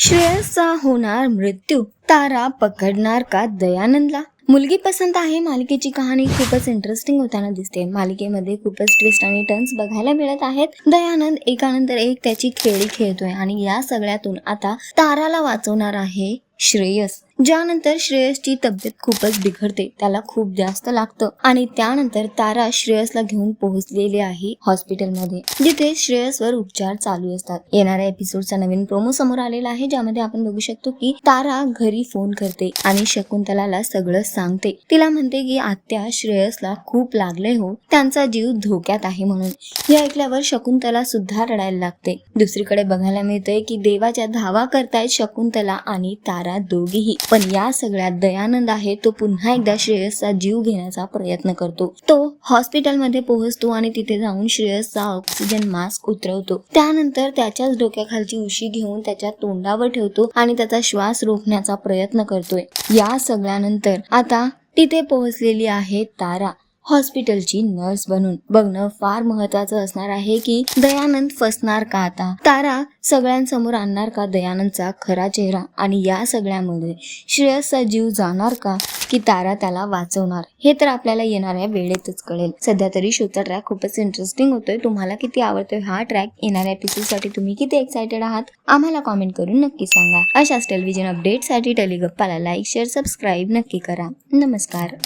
श्रेयसचा होणार मृत्यू. तारा पकडणार का दयानंदला? मुलगी पसंत आहे मालिकेची कहाणी खूपच इंटरेस्टिंग होताना दिसते. मालिकेमध्ये खूपच ट्विस्ट आणि टर्न्स बघायला मिळत आहेत. दयानंद एकानंतर एक त्याची खेळी खेळतोय आणि या सगळ्यातून आता ताराला वाचवणार आहे श्रेयस. ज्यानंतर श्रेयसची तब्येत खूपच बिघडते. त्याला खूप जास्त लागतं. आणि त्यानंतर तारा श्रेयसला घेऊन पोहोचलेली आहे हॉस्पिटलमध्ये जिथे श्रेयसवर उपचार चालू असतात. येणाऱ्या एपिसोडचा नवीन प्रोमो समोर आलेला आहे ज्यामध्ये आपण बघू शकतो की तारा घरी फोन करते आणि शकुंतलाला सगळं सांगते. तिला म्हणते की आत्या श्रेयसला खूप लागले हो. त्यांचा जीव धोक्यात आहे म्हणून. हे ऐकल्यावर शकुंतला सुद्धा रडायला लागते. दुसरीकडे बघायला मिळतंय की देवाच्या धावा करतायत शकुंतला आणि तारा. दोघेही. पण या सगळ्यात दयानंद आहे तो पुन्हा एकदा श्रेयसचा जीव घेण्याचा प्रयत्न करतो. तो हॉस्पिटलमध्ये पोहोचतो आणि तिथे जाऊन श्रेयसचा ऑक्सिजन मास्क उतरवतो. त्यानंतर त्याच्याच डोक्याखालची उशी घेऊन त्याच्या तोंडावर ठेवतो आणि त्याचा श्वास रोखण्याचा प्रयत्न करतोय. या सगळ्यानंतर आता तिथे पोहोचलेली आहे तारा. हॉस्पिटलची नर्स बनून. बघणं फार महत्वाचं असणार आहे की दयानंद फसणार का आता? तारा सगळ्यांसमोर आणणार का दयानंदचा खरा चेहरा? आणि या सगळ्यामध्ये श्रेयसचा जीव जाणार का की तारा त्याला वाचवणार? हे तर आपल्याला येणाऱ्या वेळेतच कळेल. सध्या तरी शोचा ट्रॅक खूपच इंटरेस्टिंग होतोय. तुम्हाला किती आवडतोय हा ट्रॅक येणाऱ्या एपिसोडसाठी तुम्ही किती एक्सायटेड आहात? आम्हाला कॉमेंट करून नक्की सांगा. अशाच टेलिव्हिजन अपडेटसाठी टेलिगप्पाला लाईक शेअर सबस्क्राईब नक्की करा. नमस्कार.